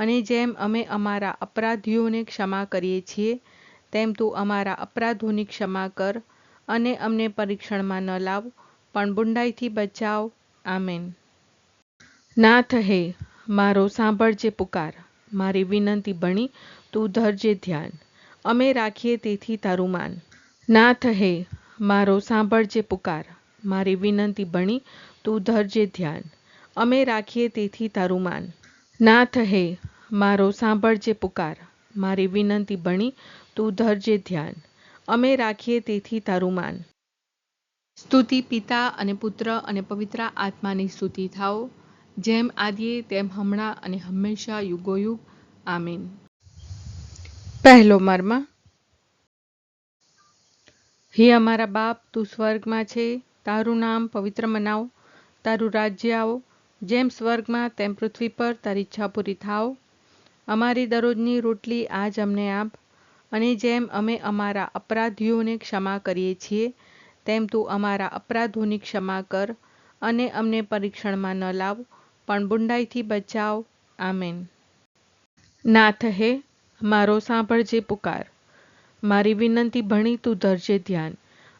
અને જેમ અમે અમારા અપરાધીઓને ક્ષમા કરીએ છીએ, તેમ તું અમારા અપરાધોની ક્ષમા કર અને અમને પરીક્ષણમાં ન લાવ, પણ બુંડાઈથી બચાવ. આમેન. નાથ હે મારો સાંભળજે પુકાર. મારી વિનંતી ભણી તું ધરજે ધ્યાન. અમે રાખીએ તેથી તારું માન. નાથ હે મારો સાંભળજે પુકાર. મારી વિનંતી ભણી તું ધરજે ધ્યાન. અમે રાખીએ તેથી તારું માન. નાથ હે મારો સાંભળજે પુકાર, મારી વિનંતી ભણી તું ધરજે ધ્યાન. અમે રાખીએ તેથી તારું માન. સ્તુતિ પિતા અને પુત્ર અને પવિત્ર આત્માની સ્તુતિ થાઓ, જેમ આદિએ તેમ હમણાં અને હંમેશા યુગોયુગ. આમીન. પહેલો મર્મ. હે અમારા બાપ, તું સ્વર્ગમાં છે, તારું નામ પવિત્ર મનાવ, તારું રાજ્ય આવો, જેમ સ્વર્ગમાં તેમ પૃથ્વી પર તારી ઈચ્છા પૂરી થાવ અમારી દરરોજની રોટલી આજ અમને આપ અને જેમ અમે અમારા અપરાધીઓને ક્ષમા કરીએ છીએ, તેમ તું અમારા અપરાધોની ક્ષમા કર અને અમને પરીક્ષણમાં ન લાવ, પણ બુંડાઈથી બચાવ. આમેન. નાથ હે મારો સાંભળજે પુકાર. મારી વિનંતી ભણી તું ધરજે ધ્યાન.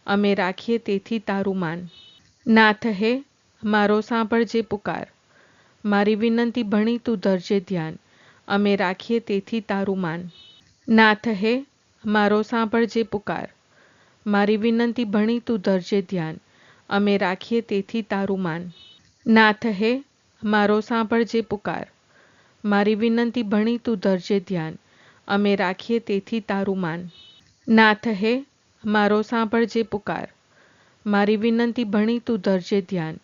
અમે રાખીએ તેથી તારું માન. નાથ હે મારો સાંભળજે પુકાર. મારી વિનંતી ભણી તું ધરજે ધ્યાન. અમે રાખીએ તેથી તારું માન. નાથ હે મારો સાંભળજે પુકાર. મારી વિનંતી ભણી તું ધરજે ધ્યાન. અમે રાખીએ તેથી તારું માન. નાથ હે મારો સાંભળજે પુકાર. મારી વિનંતી ભણી તું ધરજે ધ્યાન. અમે રાખીએ તેથી તારું માન. નાથ હે મારો સાંભળજે પુકાર. મારી વિનંતી ભણી તું ધરજે ધ્યાન.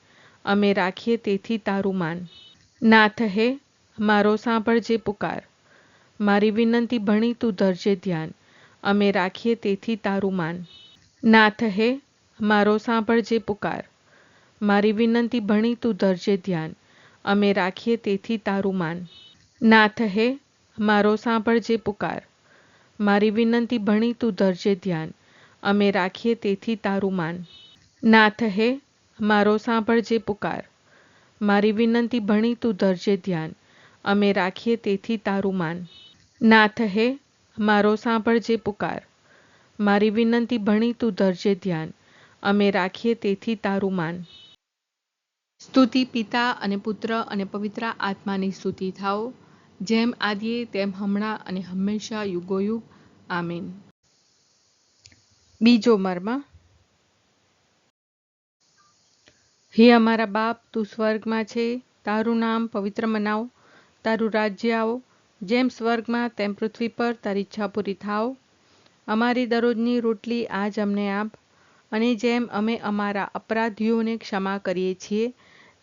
અમે રાખીએ તેથી તારું માન. નાથ હે મારો સાંભળજે પુકાર. મારી વિનંતી ભણી તું ધરજે ધ્યાન. અમે રાખીએ તેથી તારું માન. નાથ હે મારો સાંભળજે પુકાર. મારી વિનંતી ભણી તું ધરજે ધ્યાન. અમે રાખીએ તેથી તારું માન. નાથ હે મારો સાંભળજે પુકાર. મારી વિનંતી ભણી તું ધરજે ધ્યાન. અમે રાખીએ તેથી તારું માન. નાથ હે મારો સાંભળજે પુકાર. મારી વિનંતી ભણી તું ધરજે ધ્યાન. અમે રાખીએ તેથી તારું માન. નાથ હે મારો સાંભળજે પુકાર. મારી વિનંતી ભણી તું ધરજે ધ્યાન. અમે રાખીએ તેથી તારું માન. સ્તુતિ પિતા અને પુત્ર અને પવિત્ર આત્માની સ્તુતિ થાઓ. જેમ આદિએ, તેમ હમણાં અને હંમેશા યુગોયુગ. આમીન. બીજો મર્મ. હે અમારા બાપ, તું સ્વર્ગમાં છે. તારું નામ પવિત્ર મનાવ. તારું રાજ્ય આવો. જેમ સ્વર્ગમાં તેમ પૃથ્વી પર તારી ઈચ્છા પૂરી થાવ અમારી દરરોજની રોટલી આજ અમને આપ. અને જેમ અમે અમારા અપરાધીઓને ક્ષમા કરીએ છીએ,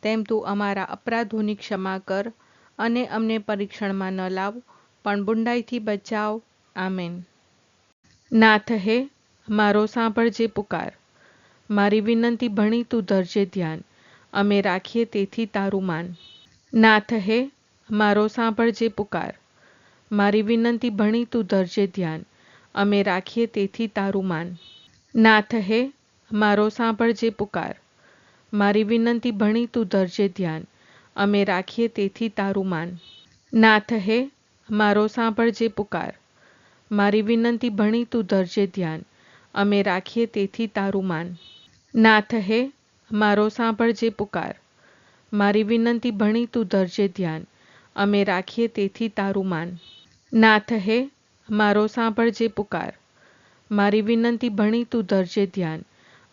તેમ તું અમારા અપરાધોની ક્ષમા કર અને અમને પરીક્ષણમાં ન લાવ, પણ બુંડાઈથી બચાવ. આમેન. નાથ હે, મારો સાંભળજે પુકાર. મારી વિનંતી ભણી તું ધરજે ધ્યાન. અમે રાખીએ તેથી તારું માન. નાથ હે મારો સાંભળજે પુકાર. મારી વિનંતી ભણી તું ધરજે ધ્યાન. અમે રાખીએ તેથી તારું માન. નાથ હે મારો સાંભળજે પુકાર. મારી વિનંતી ભણી તું ધરજે ધ્યાન. અમે રાખીએ તેથી તારું માન. નાથ હે મારો સાંભળજે પુકાર. મારી વિનંતી ભણી તું ધરજે ધ્યાન. અમે રાખીએ તેથી તારું માન. નાથ હે મારો સાંભળજે પુકાર. મારી વિનંતી ભણી તું ધરજે ધ્યાન. અમે રાખીએ તેથી તારું માન. નાથ હે મારો સાંભળજે પુકાર. મારી વિનંતી ભણી તું ધરજે ધ્યાન.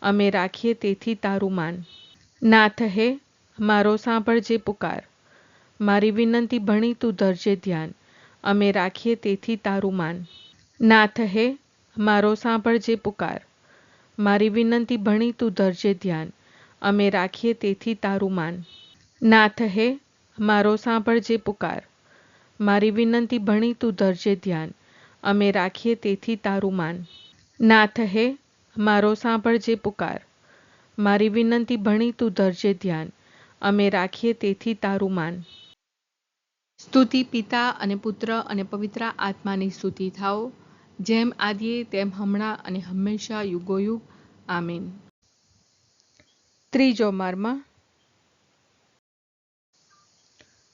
અમે રાખીએ તેથી તારું માન. નાથ હે મારો સાંભળજે પુકાર. મારી વિનંતી ભણી તું ધરજે ધ્યાન. અમે રાખીએ તેથી તારું માન. નાથ હે મારો સાંભળજે પુકાર. મારી વિનંતી ભણી તું ધરજે ધ્યાન. અમે રાખીએ તેથી તારું માન. નાથ હે મારો સાંભળજે પુકાર. મારી વિનંતી ભણી તું ધરજે ધ્યાન. અમે રાખીએ તેથી તારું માન. નાથ હે મારો સાંભળજે પુકાર. મારી વિનંતી ભણી તું ધરજે ધ્યાન. અમે રાખીએ તેથી તારું માન. સ્તુતિ પિતા અને પુત્ર અને પવિત્ર આત્માની સ્તુતિ થાઓ. જેમ આદિએ, તેમ હમણાં અને હંમેશા યુગોયુગ. આમીન. ત્રીજો મર્મ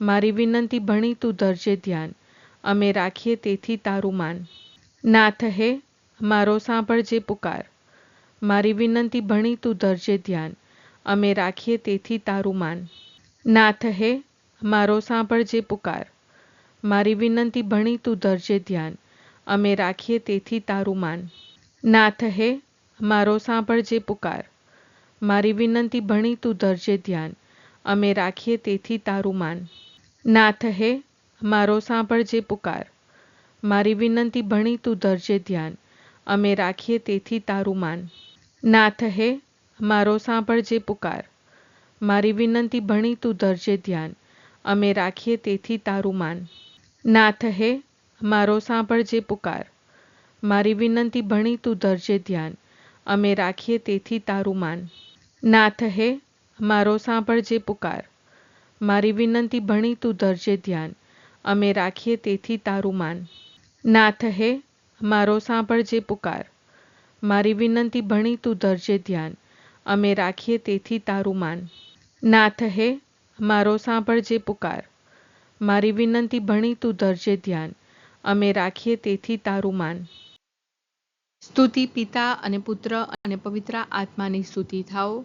મારી વિનંતી ભણી તું ધરજે ધ્યાન. અમે રાખીએ તેથી તારું માન. નાથ હે મારો સાંભળજે પુકાર. મારી વિનંતી ભણી તું ધરજે ધ્યાન. અમે રાખીએ તેથી તારું માન. નાથ હે મારો સાંભળજે પુકાર. મારી વિનંતી ભણી તું ધરજે ધ્યાન. અમે રાખીએ તેથી તારું માન. નાથ હે મારો સાંભળજે પુકાર. મારી વિનંતી ભણી તું ધરજે ધ્યાન. અમે રાખીએ તેથી તારું માન. નાથ હે મારો સાંભળજે પુકાર. મારી વિનંતી ભણી તું ધરજે ધ્યાન. અમે રાખીએ તેથી તારું માન. નાથ હે મારો સાંભળજે પુકાર. મારી વિનંતી ભણી તું ધરજે ધ્યાન. અમે રાખીએ તેથી તારું માન. નાથ હે મારો સાંભળજે પુકાર. મારી વિનંતી ભણી તું ધરજે ધ્યાન. અમે રાખીએ તેથી તારું માન. નાથ હે મારો સાંભળજે પુકાર. મારી વિનંતી ભણી તું ધરજે ધ્યાન. અમે રાખીએ તેથી તારું માન. નાથ હે મારો સાંભળજે પુકાર. મારી વિનંતી ભણી તું ધરજે ધ્યાન. અમે રાખીએ તેથી તારું માન. નાથ હે મારો સાંભળજે પુકાર. મારી વિનંતી ભણી તું ધરજે ધ્યાન. અમે રાખીએ તેથી તારું માન. સ્તુતિ પિતા અને પુત્ર અને પવિત્ર આત્માની સ્તુતિ થાઓ.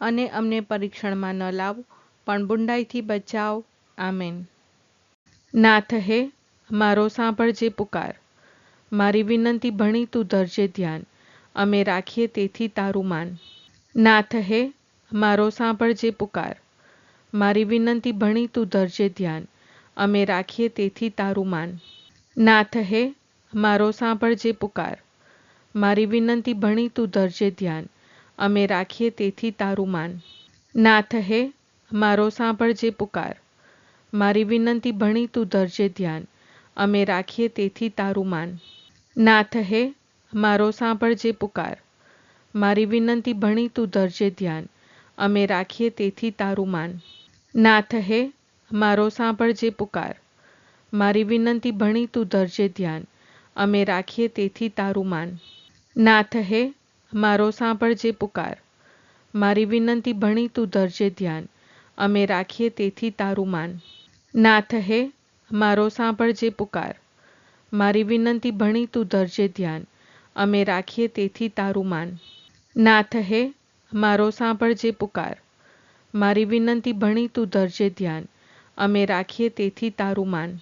અને અમને પરીક્ષણમાં ન લાવ, પણ બુંડાઈથી બચાવ. આમેન. નાથ હે મારો સાંભળજે પુકાર. મારી વિનંતી ભણી તું ધરજે ધ્યાન. અમે રાખીએ તેથી તારું માન. નાથ હે મારો સાંભળજે પુકાર. મારી વિનંતી ભણી તું ધરજે ધ્યાન. અમે રાખીએ તેથી તારું માન. નાથ હે મારો સાંભળજે પુકાર. મારી વિનંતી ભણી તું ધરજે ધ્યાન. અમે રાખીએ તેથી તારું માન. નાથ હે મારો સાંભળજે પુકાર. મારી વિનંતી ભણી તું ધરજે ધ્યાન. અમે રાખીએ તેથી તારું માન. નાથ હે મારો સાંભળજે પુકાર. મારી વિનંતી ભણી તું ધરજે ધ્યાન. અમે રાખીએ તેથી તારું માન. નાથ હે મારો સાંભળજે પુકાર. મારી વિનંતી ભણી તું ધરજે ધ્યાન. અમે રાખીએ તેથી તારું માન. નાથ હે મારો સાંભળજે પુકાર. મારી વિનંતી ભણી તું ધરજે ધ્યાન. અમે રાખીએ તેથી તારું માન. નાથ હે મારો સાંભળજે પુકાર. મારી વિનંતી ભણી તું ધરજે ધ્યાન. અમે રાખીએ તેથી તારું માન. નાથ હે મારો સાંભળજે પુકાર. મારી વિનંતી ભણી તું ધરજે ધ્યાન. અમે રાખીએ તેથી તારું માન.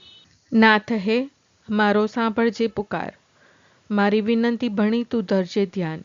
નાથ હે મારો સાંભળજે પુકાર. મારી વિનંતી ભણી તું ધરજે ધ્યાન.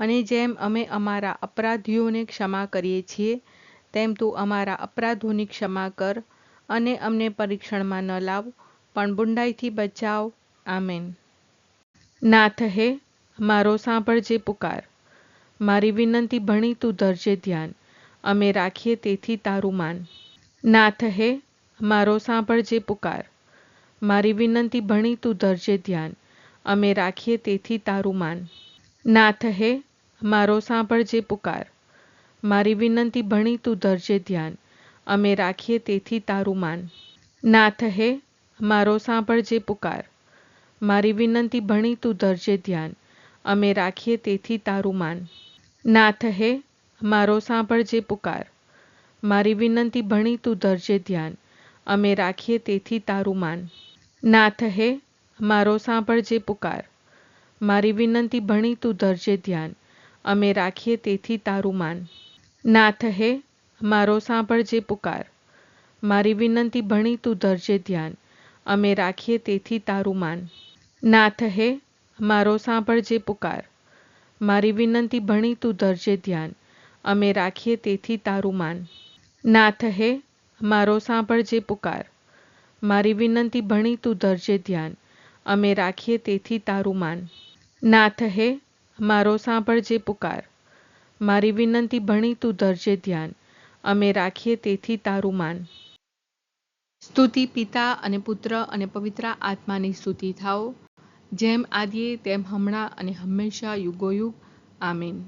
અને જેમ અમે અમારા અપરાધીઓને ક્ષમા કરીએ છીએ, તેમ તું અમારા અપરાધોની ક્ષમા કર અને અમને પરીક્ષણમાં ન લાવ, પણ બુંડાઈથી બચાવ. આમેન. નાથ હે મારો સાંભળજે પુકાર. મારી વિનંતી ભણી તું ધરજે ધ્યાન. અમે રાખીએ તેથી તારું માન. નાથ હે મારો સાંભળજે પુકાર. મારી વિનંતી ભણી તું ધરજે ધ્યાન. અમે રાખીએ તેથી તારું માન. નાથ હે મારો સાંભળજે પુકાર. મારી વિનંતી ભણી તું ધરજે ધ્યાન. અમે રાખીએ તેથી તારું માન. નાથ હે મારો સાંભળજે પુકાર. મારી વિનંતી ભણી તું ધરજે ધ્યાન. અમે રાખીએ તેથી તારું માન. નાથ હે મારો સાંભળજે પુકાર. મારી વિનંતી ભણી તું ધરજે ધ્યાન. અમે રાખીએ તેથી તારું માન. નાથ હે મારો સાંભળજે પુકાર. મારી વિનંતી ભણી તું ધરજે ધ્યાન. અમે રાખીએ તેથી તારું માન. નાથ હે મારો સાંભળજે પુકાર. મારી વિનંતી ભણી તું ધરજે ધ્યાન. અમે રાખીએ તેથી તારું માન. નાથ હે મારો સાંભળજે પુકાર. મારી વિનંતી ભણી તું ધરજે ધ્યાન. અમે રાખીએ તેથી તારું માન. નાથ હે મારો સાંભળજે પુકાર. મારી વિનંતી ભણી તું ધરજે ધ્યાન. અમે રાખીએ તેથી તારું માન. નાથ હે મારો સાંભળજે પુકાર. મારી વિનંતી ભણી તું ધરજે ધ્યાન. અમે રાખીએ તેથી તારું માન. સ્તુતિ પિતા અને પુત્ર અને પવિત્ર આત્માની સ્તુતિ થાઓ. જેમ આદિએ, તેમ હમણાં અને હંમેશા યુગોયુગ. આમીન.